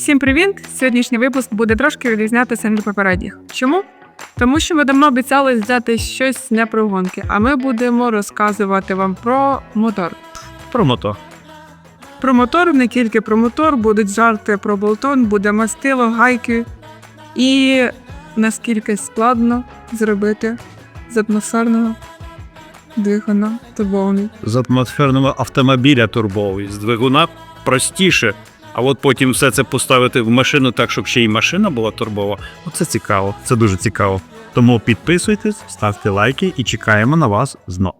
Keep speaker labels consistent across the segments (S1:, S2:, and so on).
S1: Всім привіт! Сьогоднішній випуск буде трошки відрізнятися від попередніх. Чому? Тому що ми давно обіцяли взяти щось не про гонки, а ми будемо розказувати вам про мотор.
S2: Про мото.
S1: Про мотор, не тільки про мотор, будуть жарти про болтон, буде мастило, гайки і наскільки складно зробити з атмосферного двигуна турбований.
S2: З атмосферного автомобіля турбовий, з двигуна простіше. А от потім все це поставити в машину так, щоб ще й машина була турбова. Оце цікаво, це дуже цікаво. Тому підписуйтесь, ставте лайки і чекаємо на вас знову.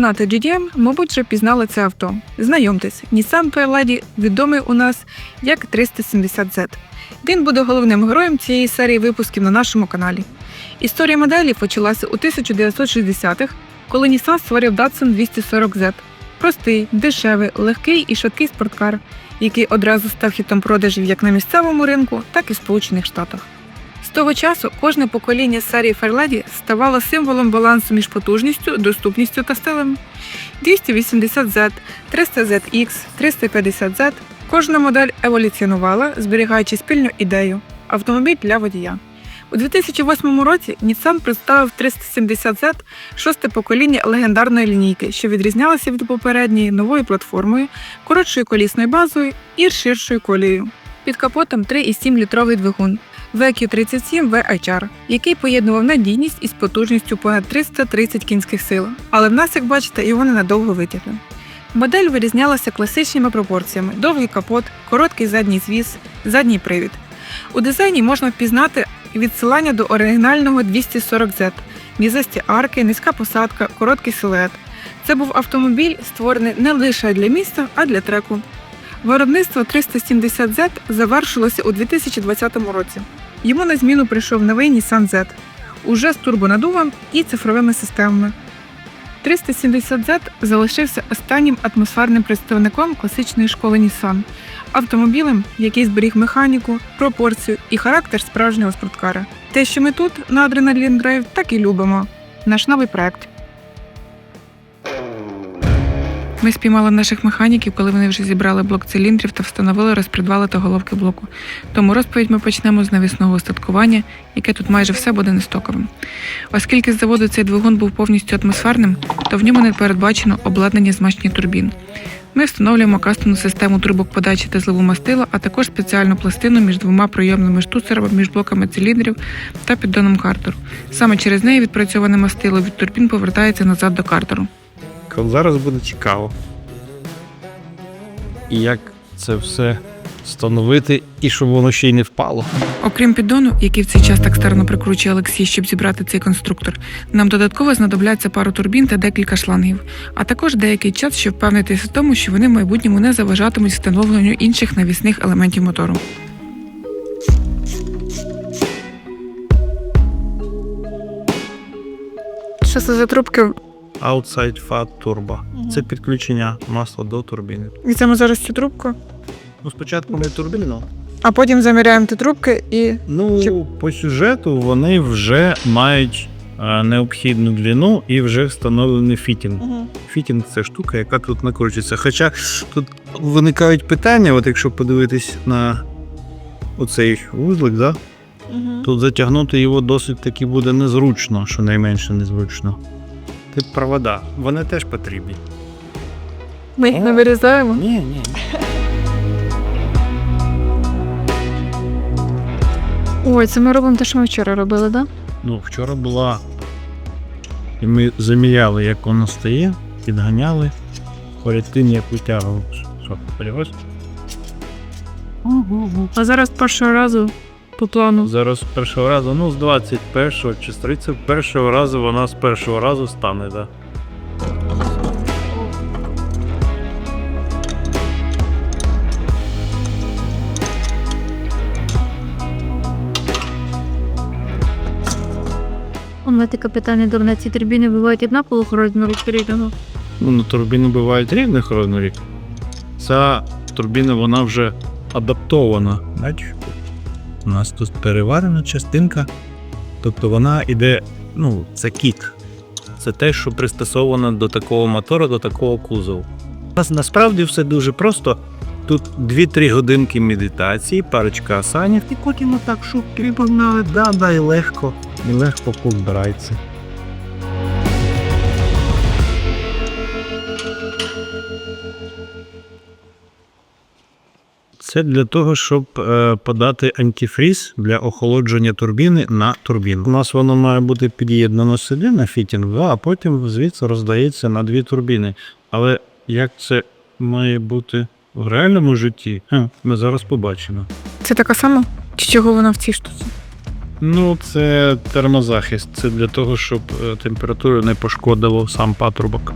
S1: Фанати GDM, мабуть, вже пізнали це авто. Знайомтесь, Nissan Pairlady відомий у нас як 370Z. Він буде головним героєм цієї серії випусків на нашому каналі. Історія моделі почалася у 1960-х, коли Nissan створив Datsun 240Z. Простий, дешевий, легкий і швидкий спорткар, який одразу став хітом продажів як на місцевому ринку, так і в Сполучених Штатах. З того часу кожне покоління серії Fairlady ставало символом балансу між потужністю, доступністю та стилем. 280Z, 300ZX, 350Z кожна модель еволюціонувала, зберігаючи спільну ідею автомобіль для водія. У 2008 році Nissan представив 370Z шосте покоління легендарної лінійки, що відрізнялося від попередньої новою платформою, коротшою колісною базою і ширшою колією. Під капотом 3,7 літровий двигун VQ37 VHR, який поєднував надійність із потужністю понад 330 кінських сил. Але в нас, як бачите, його ненадовго витягли. Модель вирізнялася класичними пропорціями: довгий капот, короткий задній звіз, задній привід. У дизайні можна впізнати відсилання до оригінального 240Z, мізасті арки, низька посадка, короткий силует. Це був автомобіль, створений не лише для міста, а для треку. Виробництво 370Z завершилося у 2020 році. Йому на зміну прийшов новий Nissan Z, уже з турбонадувом і цифровими системами. 370Z залишився останнім атмосферним представником класичної школи Nissan, автомобілем, який зберіг механіку, пропорцію і характер справжнього спорткара. Те, що ми тут на Adrenaline Drive, так і любимо. Наш новий проект. Ми спіймали наших механіків, коли вони вже зібрали блок циліндрів та встановили розпредвали та головки блоку. Тому розповідь ми почнемо з навісного устаткування, яке тут майже все буде нестоковим. Оскільки з заводу цей двигун був повністю атмосферним, то в ньому не передбачено обладнання змащення турбін. Ми встановлюємо кастомну систему трубок подачі та зливу мастила, а також спеціальну пластину між двома прийомними штуцерами між блоками циліндрів та піддоном картеру. Саме через неї відпрацьоване мастило від турбін повертається назад до картеру.
S2: Зараз буде цікаво. І як це все встановити, і щоб воно ще й не впало.
S1: Окрім піддону, який в цей час так старано прикручує Олексій, щоб зібрати цей конструктор, нам додатково знадобляться пару турбін та декілька шлангів, а також деякий час, щоб впевнитися в тому, що вони в майбутньому не заважатимуть встановленню інших навісних елементів мотору. Що це за трубки?
S2: Outside Fat Turbo. Це підключення масла до турбіни.
S1: І це ми зараз цю трубку,
S2: Ну, спочатку не турбіну.
S1: а потім заміряємо ті трубки і.
S2: Ну,
S1: Чи-
S2: по сюжету вони вже мають е, необхідну длину і вже встановлений фітінг. Фітінг це штука, яка тут накручується. Хоча тут виникають питання, от якщо подивитись на оцей вузлик, да? тут затягнути його досить таки буде незручно, що найменше незручно. Тип провода, вони теж потрібні.
S1: Ми їх не вирізаємо.
S2: Ні, ні.
S3: Ой, це ми робимо те, що ми вчора робили, так? Да?
S2: Ну, вчора була. І ми заміряли, як воно стає, підганяли. Перед тим, як витягував. Що, перегось?
S1: А зараз першого разу по плану.
S2: Зараз з першого разу, ну з 21 чи з 31 разу вона з першого разу стане, так. Да.
S3: У мене таке. Ці турбіни бувають однакового розміру перейдемо.
S2: Ну, на турбіни бувають різних розмірів. Ця турбіна вона вже адаптована. Бачиш? У нас тут переварена частинка. Тобто вона йде, ну, це кіт. Це те, що пристосовано до такого мотора, до такого кузову. У нас насправді все дуже просто. Тут 2-3 годинки медитації, парочка асанів, і потім отак шубки погнали, да, да, і легко, і легко позбирається. Це для того, щоб е, подати антифріз для охолодження турбіни на турбіну. У нас воно має бути під'єднано сюди на фітінг, а потім звідси роздається на дві турбіни. Але як це має бути в реальному житті, Хе, ми зараз побачимо.
S1: Це така сама? Чи чого вона в цій штуці?
S2: Ну, це термозахист. Це для того, щоб е, температура не пошкодила сам патрубок.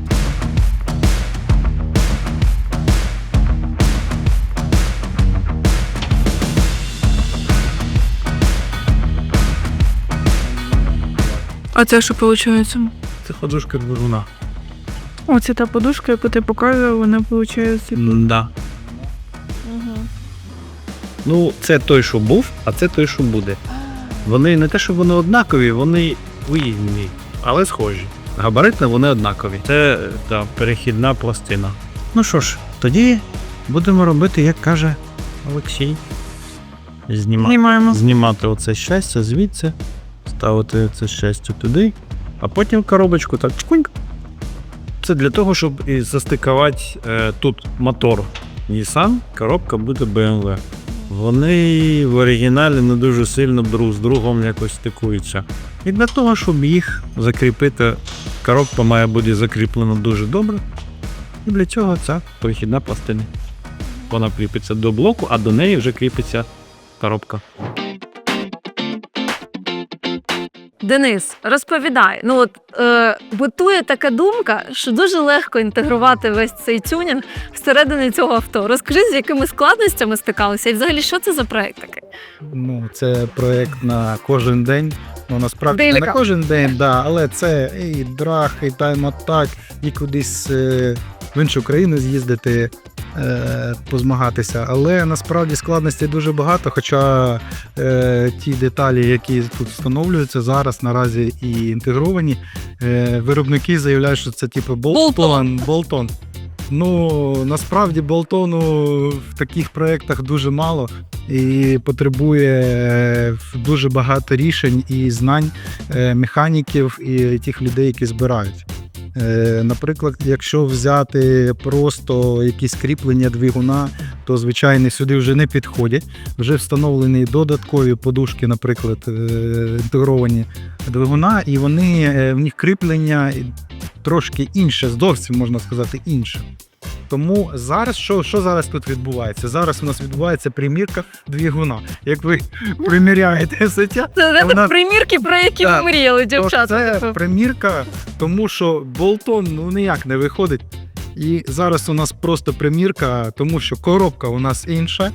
S1: А це що виходить?
S2: Це ходушка двигуна.
S1: Оце та подушка, яку ти показував, вона виходить.
S2: Да. Ну, це той, що був, а це той, що буде. Вони не те, що вони однакові, вони різні, але схожі. Габаритно вони однакові. Це та, перехідна пластина. Ну що ж, тоді будемо робити, як каже Олексій. Знімати,
S1: Знімаємо.
S2: знімати оце щастя звідси, ставити це щастя туди, а потім коробочку так чкуньк. Це для того, щоб і застикувати е, тут мотор Nissan, коробка буде BMW. Вони в оригіналі не дуже сильно друг з другом якось стикуються. І для того, щоб їх закріпити, коробка має бути закріплена дуже добре. І для цього ця перехідна пластина. Вона кріпиться до блоку, а до неї вже кріпиться коробка.
S3: Денис, розповідай. Ну от е, бутує така думка, що дуже легко інтегрувати весь цей тюнінг всередині цього авто. Розкажи, з якими складностями стикалися, і взагалі що це за проект такий?
S4: Ну, це проєкт на кожен день. Ну, насправді не
S1: Деліка.
S4: на кожен день, да, але це і драх, і тайм-атак, і кудись е, в іншу країну з'їздити, е, позмагатися. Але насправді складностей дуже багато. Хоча е, ті деталі, які тут встановлюються зараз, наразі і інтегровані, е, виробники заявляють, що це типу болтон. болтон. Ну насправді болтону в таких проєктах дуже мало і потребує е, дуже багато рішень і знань е, механіків і тих людей, які збирають. Е, Наприклад, якщо взяти просто якісь кріплення двигуна, то звичайно сюди вже не підходять. Вже встановлені додаткові подушки, наприклад, е, інтегровані двигуна, і вони е, в них кріплення трошки інше, зовсім можна сказати, інше. Тому зараз що, що зараз тут відбувається? Зараз у нас відбувається примірка двигуна. Як ви приміряєте все це, Вона-
S3: примірки, про які ми мріяли, дівчата.
S4: це примірка, тому що болтон ну ніяк не виходить. І зараз у нас просто примірка, тому що коробка у нас інша.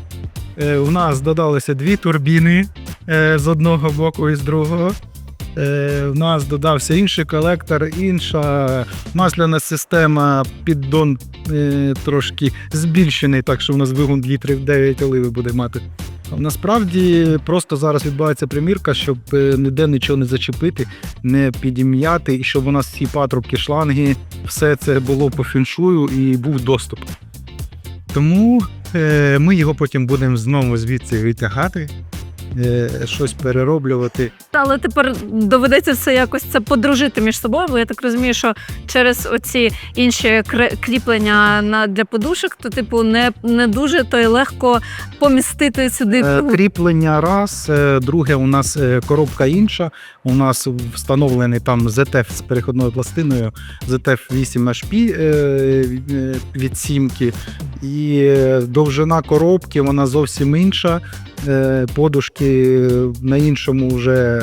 S4: Е, у нас додалися дві турбіни е, з одного боку і з другого. Е, у нас додався інший колектор, інша масляна система, піддон е, трошки збільшений, так що у нас двигун літрів 9 оливи буде мати. Насправді просто зараз відбувається примірка, щоб е, ніде нічого не зачепити, не підім'яти, і щоб у нас всі патрубки, шланги, все це було по фіншую і був доступ. Тому ми його потім будемо знову звідси витягати, е, щось перероблювати.
S3: Але тепер доведеться все якось це подружити між собою, бо я так розумію, що через оці інші кріплення на для подушок, то типу не, не дуже то й легко помістити сюди.
S4: Е, Кріплення раз, е, друге, у нас коробка інша. У нас встановлений там ZF з переходною пластиною, ZF 8 HP е, від сімки. І довжина коробки вона зовсім інша. Е, Подушки на іншому вже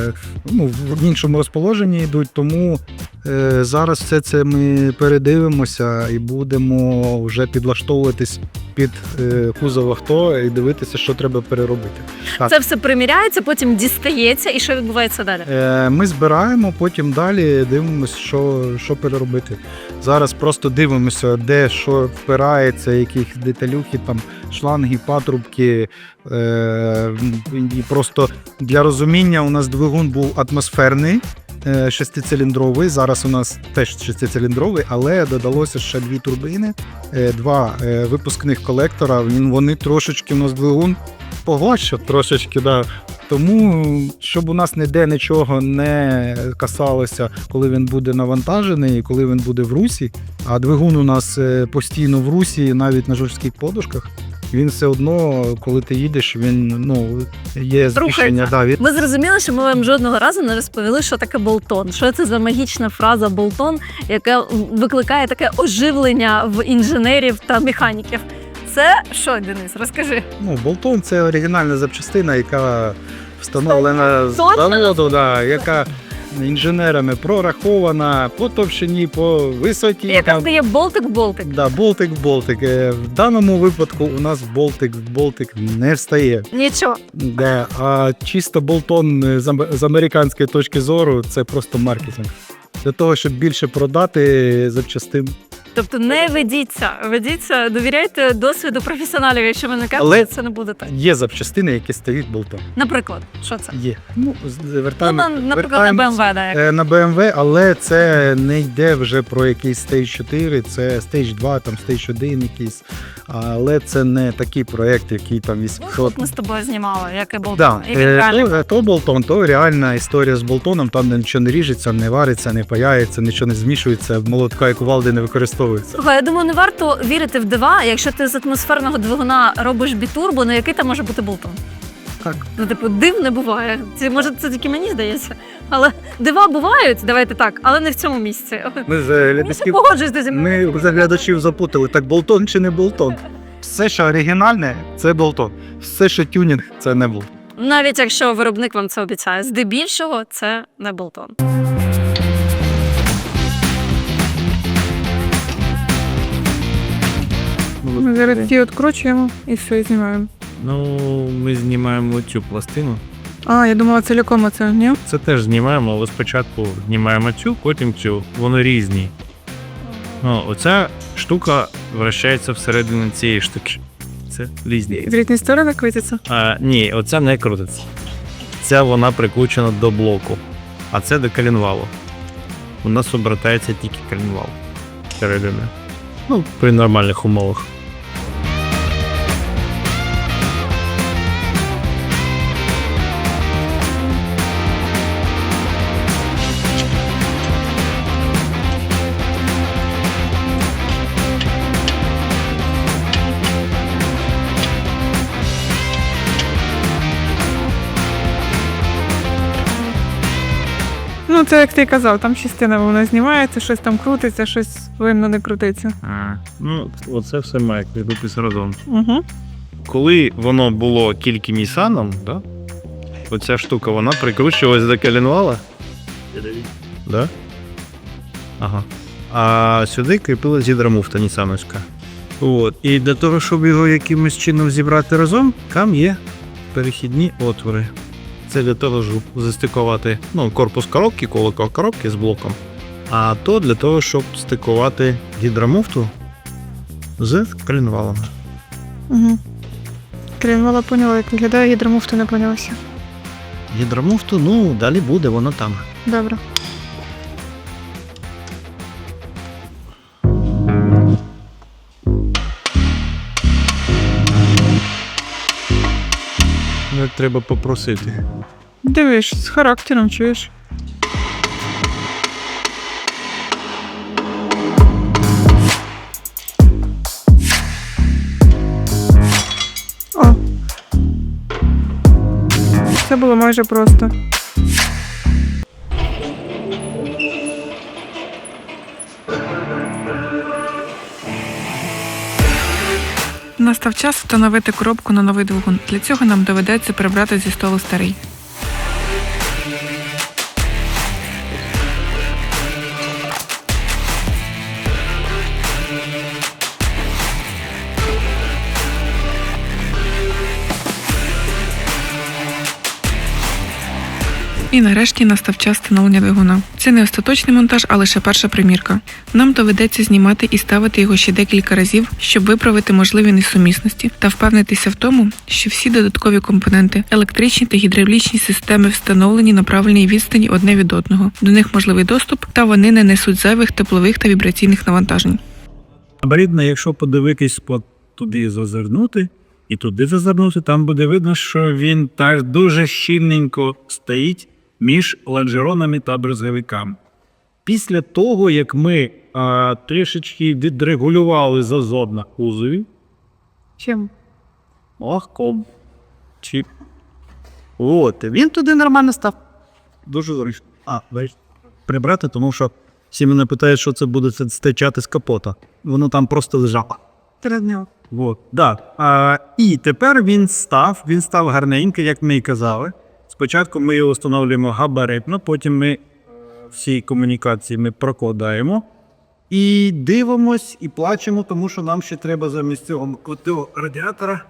S4: ну, в іншому розположенні йдуть, тому е, зараз все це ми передивимося і будемо вже підлаштовуватись під е, кузов авто і дивитися, що треба переробити. Так.
S3: Це все приміряється, потім дістається, і що відбувається далі?
S4: Е, Ми збираємо, потім далі дивимося, що, що переробити. Зараз просто дивимося, де що впирається, яких деталюхи, там шланги, патрубки. Е, і просто для розуміння у нас двигун був атмосферний. Е, Шестициліндровий, зараз у нас теж шестициліндровий, але додалося ще дві турбини, е, два е, випускних колектора. Вони трошечки у нас двигун погладшав трошечки, да. Тому, щоб у нас ніде нічого не касалося, коли він буде навантажений, коли він буде в русі, а двигун у нас постійно в русі, навіть на жорстких подушках. Він все одно, коли ти їдеш, він ну є збільшення. Да, він...
S3: Ми зрозуміли, що ми вам жодного разу не розповіли, що таке болтон. Що це за магічна фраза болтон, яка викликає таке оживлення в інженерів та механіків. Це що, Денис? Розкажи.
S4: Ну, болтон це оригінальна запчастина, яка встановлена з да, яка інженерами прорахована по товщині, по висоті.
S3: Яка
S4: там.
S3: стає болтик-болтик.
S4: Да, болтик в болтик. Е, В даному випадку у нас болтик в болтик не встає.
S3: Нічого.
S4: Де, а чисто болтон е, з американської точки зору це просто маркетинг. Для того, щоб більше продати запчастин.
S3: Тобто не ведіться, ведіться, довіряйте досвіду професіоналів, якщо ви не кажете,
S4: Але-
S3: це не буде так.
S4: Є запчастини, які стають болтом.
S3: Наприклад, що це?
S4: Є. Ну, з-
S3: Ну, на, наприклад, на BMW, да, як.
S4: е, на BMW, але це не йде вже про якийсь Stage 4, це Stage 2, там Stage 1 якийсь. Але це не такий проект, який там
S3: Ну,
S4: 800
S3: тут ми з тобою знімали, який болтон.
S4: Да,
S3: І він
S4: е, то, то болтон, то реальна історія з болтоном, там де нічого не ріжеться, не вариться, не паяється, нічого не змішується, молотка і кувалди не використовується.
S3: Слухай, я думаю, не варто вірити в дива, якщо ти з атмосферного двигуна робиш бітурбо, на який там може бути болтон.
S4: Так.
S3: Ну, типу, див не буває. Це може це тільки мені здається. Але дива бувають, давайте так, але не в цьому місці.
S4: Ми з
S3: Я
S4: глядачів,
S3: погоджуюсь зі мною.
S4: ми за глядачів запутали, так болтон чи не болтон. Все, що оригінальне, це болтон. Все, що тюнінг, це не болтон.
S3: Навіть якщо виробник вам це обіцяє, здебільшого це не болтон.
S1: Ми зараз ті відкручуємо і все, і знімаємо.
S2: Ну, ми знімаємо цю пластину.
S1: А, я думала, ціляком оце, ні?
S2: Це теж знімаємо, але спочатку знімаємо цю, потім цю. Вони різні. Ну, оця штука вращається всередині цієї штуки. Це різні.
S1: З різні сторони крутиться.
S2: А, ні, оця не крутиться. Ця вона прикручена до блоку, а це до коленвалу. У нас обертається тільки коленвал всередині. Ну, при нормальних умовах.
S1: Це як ти казав, там частина вона знімається, щось там крутиться, щось повинно не крутиться.
S2: А, ну, оце все має крутитись разом.
S1: Угу.
S2: Коли воно було тільки Нісаном, да? оця штука, вона прикручувалась до коленвала. Да? Ага. А сюди кріпилась гідромуфта Нісановська. От. І для того, щоб його якимось чином зібрати разом, там є перехідні отвори. Це для того, щоб застикувати ну, корпус коробки, колокол коробки з блоком. А то для того, щоб стикувати гідромуфту з коленвалами.
S1: Угу. Коленвала поняла, як виглядає, гідромуфту не понялася.
S2: Гідромуфту, ну, далі буде, воно там.
S1: Добре.
S2: Ну, треба попросити.
S1: Дивиш, з характером чуєш. О. Це було майже просто. Настав час встановити коробку на новий двигун. Для цього нам доведеться прибрати зі столу старий. І нарешті настав час встановлення двигуна. Це не остаточний монтаж, а лише перша примірка. Нам доведеться знімати і ставити його ще декілька разів, щоб виправити можливі несумісності та впевнитися в тому, що всі додаткові компоненти, електричні та гідравлічні системи встановлені на правильній відстані одне від одного. До них можливий доступ, та вони не несуть зайвих теплових та вібраційних навантажень.
S2: Габаритно, якщо подивитись по туди зазирнути і туди зазирнути, там буде видно, що він так дуже щільненько стоїть між лонжеронами та брезговиками. Після того, як ми а, трішечки відрегулювали зазор на кузові,
S1: Чим?
S2: легко. Чи... От, він туди нормально став. Дуже зручно. А, бачиш, прибрати, тому що всі мене питають, що це буде стечати з капота. Воно там просто лежало. Вот, да. А, і тепер він став, він став гарненький, як ми і казали. Спочатку ми його встановлюємо габаритно, потім ми всі комунікації ми прокладаємо. І дивимось і плачемо, тому що нам ще треба замість цього радіатора.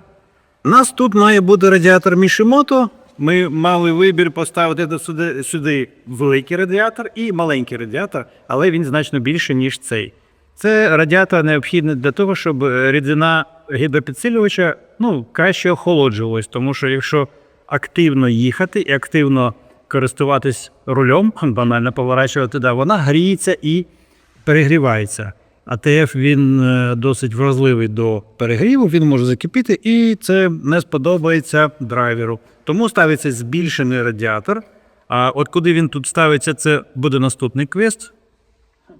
S2: У нас тут має бути радіатор Мішимото. Ми мали вибір поставити сюди, сюди великий радіатор і маленький радіатор, але він значно більше, ніж цей. Це радіатор необхідний для того, щоб рідина гідропідсилювача ну, краще охолоджувалась, тому що якщо активно їхати і активно користуватись рулем, банально поворачувати, да, вона гріється і перегрівається. АТФ він е, досить вразливий до перегріву, він може закипіти, і це не сподобається драйверу. Тому ставиться збільшений радіатор. А от куди він тут ставиться, це буде наступний квест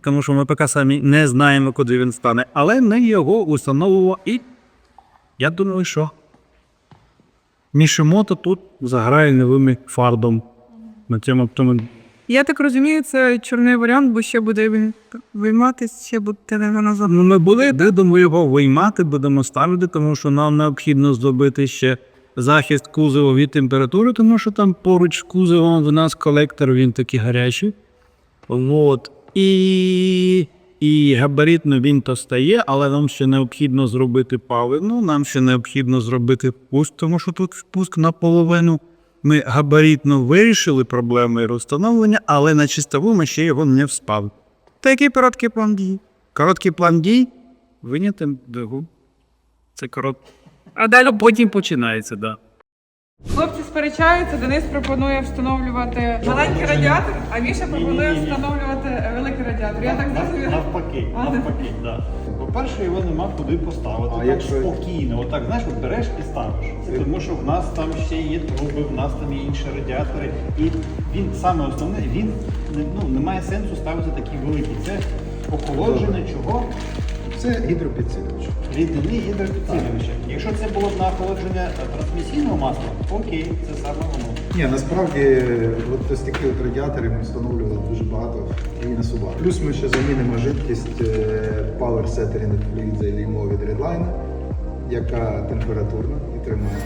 S2: тому що ми поки самі не знаємо, куди він стане, але ми його установимо і я думаю, що Мішимото тут заграє новим фардом на цьому автомобілі.
S1: Я так розумію, це чорний варіант, бо ще буде він вийматися, ще буде назад.
S2: Ну, ми були, будемо його виймати, будемо ставити, тому що нам необхідно зробити ще захист кузова від температури, тому що там поруч з кузовом в нас колектор, він такий гарячий. От. І, і габаритно він то стає, але нам ще необхідно зробити паливну, нам ще необхідно зробити впуск, тому що тут впуск наполовину. Ми габаритно вирішили проблеми розстановлення, але на чистову ми ще його не вспали.
S1: Та який короткий план дії?
S2: Короткий план дій. Виняти двигун. Це корот.
S1: А далі
S2: Потім починається, так. Да.
S1: Хлопці сперечаються, Денис пропонує встановлювати маленький радіатор, а Міша пропонує встановлювати великий радіатор. Я так зрозуміла.
S5: Навпаки,
S1: А,
S5: навпаки, да. По-перше, його нема куди поставити.
S4: А
S5: так
S4: якщо-
S5: спокійно, отак, знаєш, от береш і ставиш. Це тому що в нас там ще є труби, в нас там є інші радіатори. І він саме основне, він не- ну, не має сенсу ставити такі великі. Це охолодження чого?
S4: Це гідропідсилювач.
S5: Рідини гідропідсилювача. Якщо це було б на охолодження е, трансмісійного масла, окей, це саме воно.
S4: Ні, насправді от ось такі от радіатори ми встановлювали дуже багато і на Subaru. Плюс ми ще замінимо жидкість е, Power Setting Fluid зайдемо від Redline, яка температурна і тримає.